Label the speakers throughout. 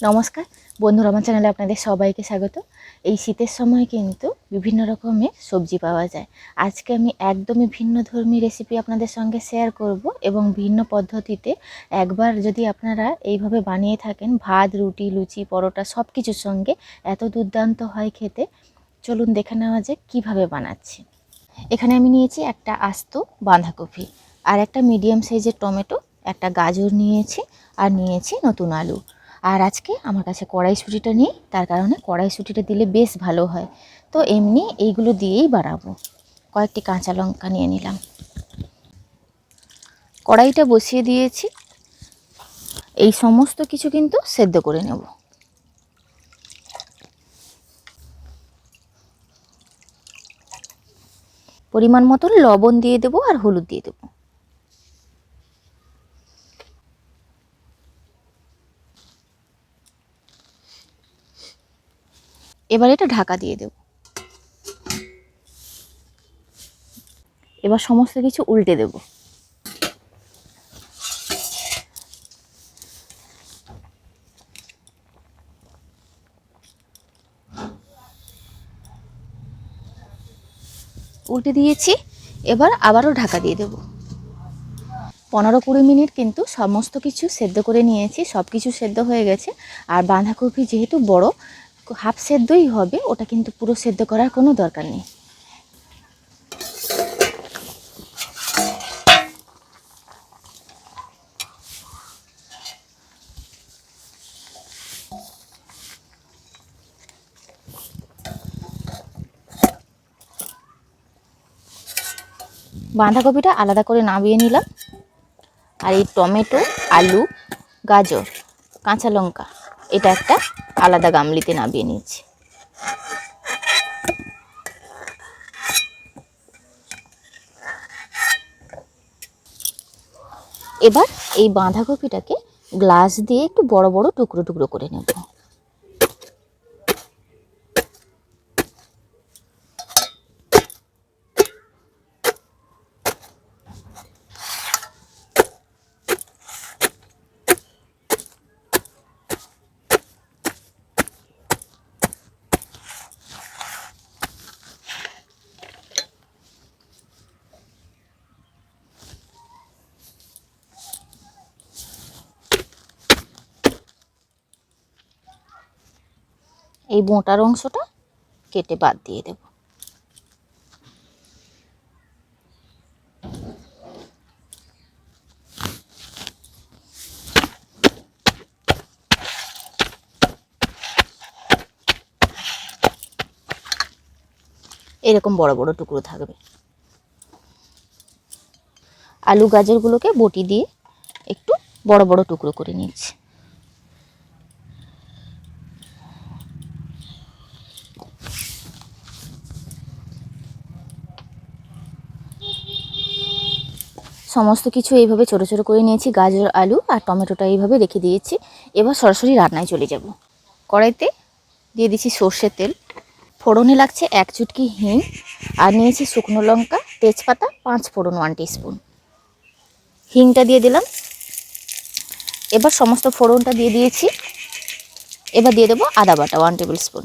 Speaker 1: নমস্কার। বন্ধুরা, আমার চ্যানেলে আপনাদের সবাইকে স্বাগত। এই শীতের সময় কিন্তু বিভিন্ন রকমের সবজি পাওয়া যায়। আজকে আমি একদমই ভিন্ন ধর্মী রেসিপি আপনাদের সঙ্গে শেয়ার করব এবং ভিন্ন পদ্ধতিতে একবার যদি আপনারা এইভাবে বানিয়ে থাকেন, ভাত, রুটি, লুচি, পরোটা সব কিছুর সঙ্গে এত দুর্দান্ত হয় খেতে, চলুন দেখে নেওয়া যাক কীভাবে বানাচ্ছি। এখানে আমি নিয়েছি একটা আস্ত বাঁধাকপি আর একটা মিডিয়াম সাইজের টমেটো, একটা গাজর নিয়েছি আর নিয়েছি নতুন আলু। আর আজকে আমার কাছে কড়াইশুঁটিটা নেই, তার কারণে কড়াইশুঁটিটা দিলে বেশ ভালো হয়। তো এমনি এইগুলো দিয়েই বাড়াবো কয়েকটি কাঁচা লঙ্কা নিয়ে নিলাম। কড়াইটা বসিয়ে দিয়েছি। এই সমস্ত কিছু কিন্তু সেদ্ধ করে নেব। পরিমাণ মতন লবণ দিয়ে দেবো আর হলুদ দিয়ে দেবো। এবার এটা ঢাকা দিয়ে দেব। এবার সমস্ত কিছু উল্টে দেব। উল্টে দিয়েছি, এবার আবারও ঢাকা দিয়ে দেব। পনেরো কুড়ি মিনিট কিন্তু সমস্ত কিছু সেদ্ধ করে নিয়েছি সব কিছু সেদ্ধ হয়ে গেছে। আর বাঁধাকপি যেহেতু বড় হাফ সেদ্ধই হবে, ওটা কিন্তু পুরো সেদ্ধ করার কোনো দরকার নেই। বাঁধাকপিটা আলাদা করে নামিয়ে নিলাম। আর এই টমেটো, আলু, গাজর, কাঁচা লঙ্কা, এটা একটা আলাদা গামলিতে নামিয়ে নিয়েছি। এবার এই বাঁধাকপিটাকে গ্লাস দিয়ে একটু বড় বড় টুকরো টুকরো করে নেব। এই মোটার অংশটা কেটে বাদ দিয়ে দেব। এরকম বড় বড় টুকরো থাকবে। আলু গাজরগুলোকে বটি দিয়ে একটু বড় বড় টুকরো করে নিচ্ছি। সমস্ত কিছু এইভাবে ছোট ছোট করে নিয়েছি, গাজর, আলু আর টমেটোটা এইভাবে রেখে দিয়েছি। এবার সরাসরি রান্নায় চলে যাব। কড়াইতে দিয়ে দিচ্ছি সর্ষের তেল। ফোড়নে লাগছে এক চুটকি হিং আর নিয়েছি শুকনো লঙ্কা, তেজপাতা, পাঁচ ফোড়ন ওয়ান স্পুন হিংটা দিয়ে দিলাম। এবার সমস্ত ফোড়নটা দিয়ে দিয়েছি। এবার দিয়ে দেবো আদা বাটা ওয়ান টেবিল স্পুন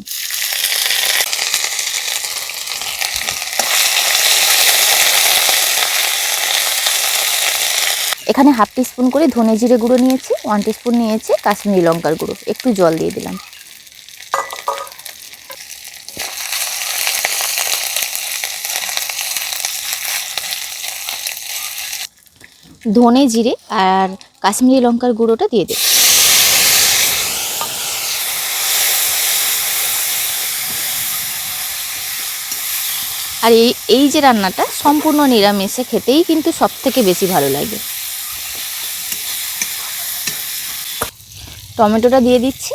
Speaker 1: এখানে হাফ টিস্পুন করে ধনে জিরে গুঁড়ো নিয়েছি ওয়ান টিস্পুন নিয়েছি, কাশ্মীরি লঙ্কার গুঁড়ো, একটু জল দিয়ে দিলাম। ধনে জিরে আর কাশ্মীরি লঙ্কার গুঁড়োটা দিয়ে দেব আর এই এই যে রান্নাটা সম্পূর্ণ নিরামিষে খেতেই কিন্তু সব থেকে বেশি ভালো লাগে। টমেটোটা দিয়ে দিচ্ছি।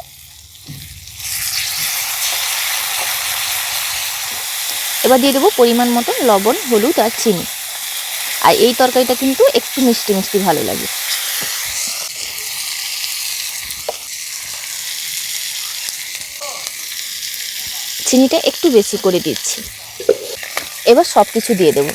Speaker 1: এবার দিয়ে দেবো পরিমাণ মতন লবণ, হলুদ আর চিনি। আর এই তরকারিটা কিন্তু একটু মিষ্টি মিষ্টি ভালো লাগে। চিনিটা একটু বেশি করে দিচ্ছি। এবার সব কিছু দিয়ে দেবো।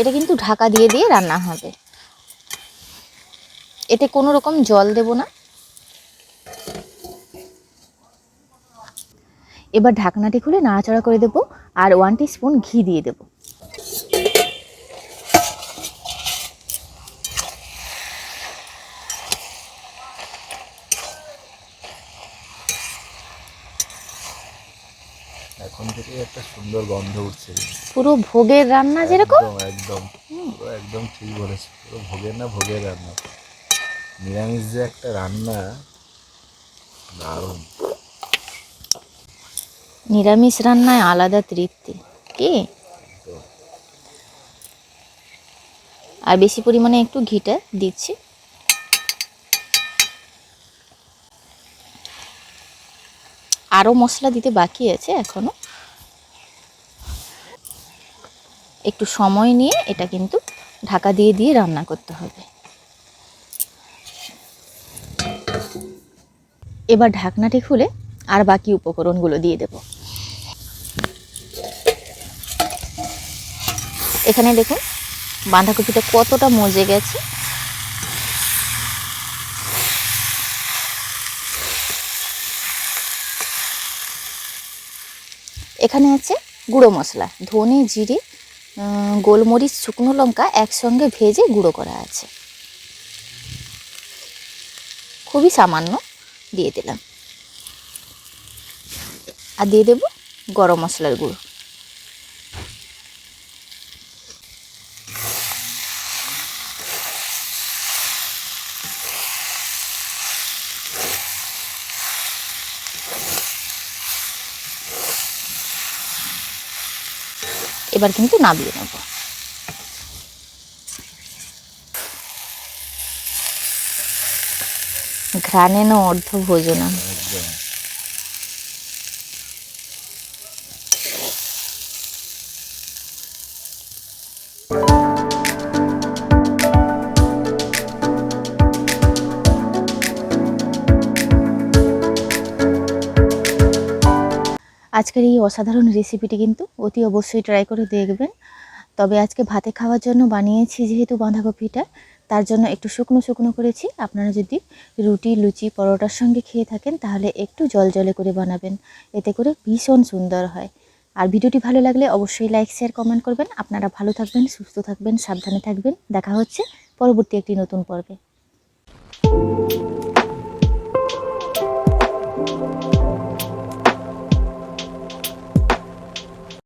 Speaker 1: এটা কিন্তু ঢাকা দিয়ে দিয়ে রান্না হবে। এতে কোনো রকম জল দেব না। এবার ঢাকনাটি খুলে নাড়াচাড়া করে দেব আর ওয়ান স্পুন ঘি দিয়ে দেব।
Speaker 2: এখন থেকে একটা সুন্দর গন্ধ উঠছে।
Speaker 1: পুরো ভোগের রান্না যেরকম?
Speaker 2: একদম একদম। পুরো একদম ঠিক বলেছে। পুরো ভোগের না ভোগের রান্না। নিরামিষ যে একটা রান্না দারুণ।
Speaker 1: নিরামিষ রান্নায় আলাদা তৃপ্তি। কি? আর বেশি পরিমাণে একটু ঘিটা দিচ্ছি। আরও মশলা দিতে বাকি আছে এখনও একটু সময় নিয়ে এটা কিন্তু ঢাকা দিয়ে দিয়ে রান্না করতে হবে। এবার ঢাকনাটি খুলে আর বাকি উপকরণগুলো দিয়ে দেব। এখানে দেখুন বাঁধাকপিটা কতটা মজে গেছে। এখানে আছে গুঁড়ো মশলা, ধনে, জিরে গোলমরিচ, শুকনো লঙ্কা একসঙ্গে ভেজে গুঁড়ো করা আছে। খুবই সামান্য দিয়ে দিলাম। আর দিয়ে দেব গরম মশলার গুঁড়ো। এবার কিন্তু নামিয়ে নেব। ঘ্রাণেন অর্ধ ভোজনম আজকের এই অসাধারণ রেসিপিটি কিন্তু অতি অবশ্যই ট্রাই করে দেখবেন। তবে আজকে ভাতে খাওয়ার জন্য বানিয়েছি যেহেতু বাঁধাকপিটা, তার জন্য একটু শুকনো শুকনো করেছি। আপনারা যদি রুটি, লুচি, পরোটার সঙ্গে খেয়ে থাকেন, তাহলে একটু জল জলে করে বানাবেন। এতে করে ভীষণ সুন্দর হয়। আর ভিডিওটি ভালো লাগলে অবশ্যই লাইক শেয়ার কমেন্ট করবেন। আপনারা ভালো থাকবেন, সুস্থ থাকবেন, সাবধানে থাকবেন। দেখা হচ্ছে পরবর্তী একটি নতুন পর্বে।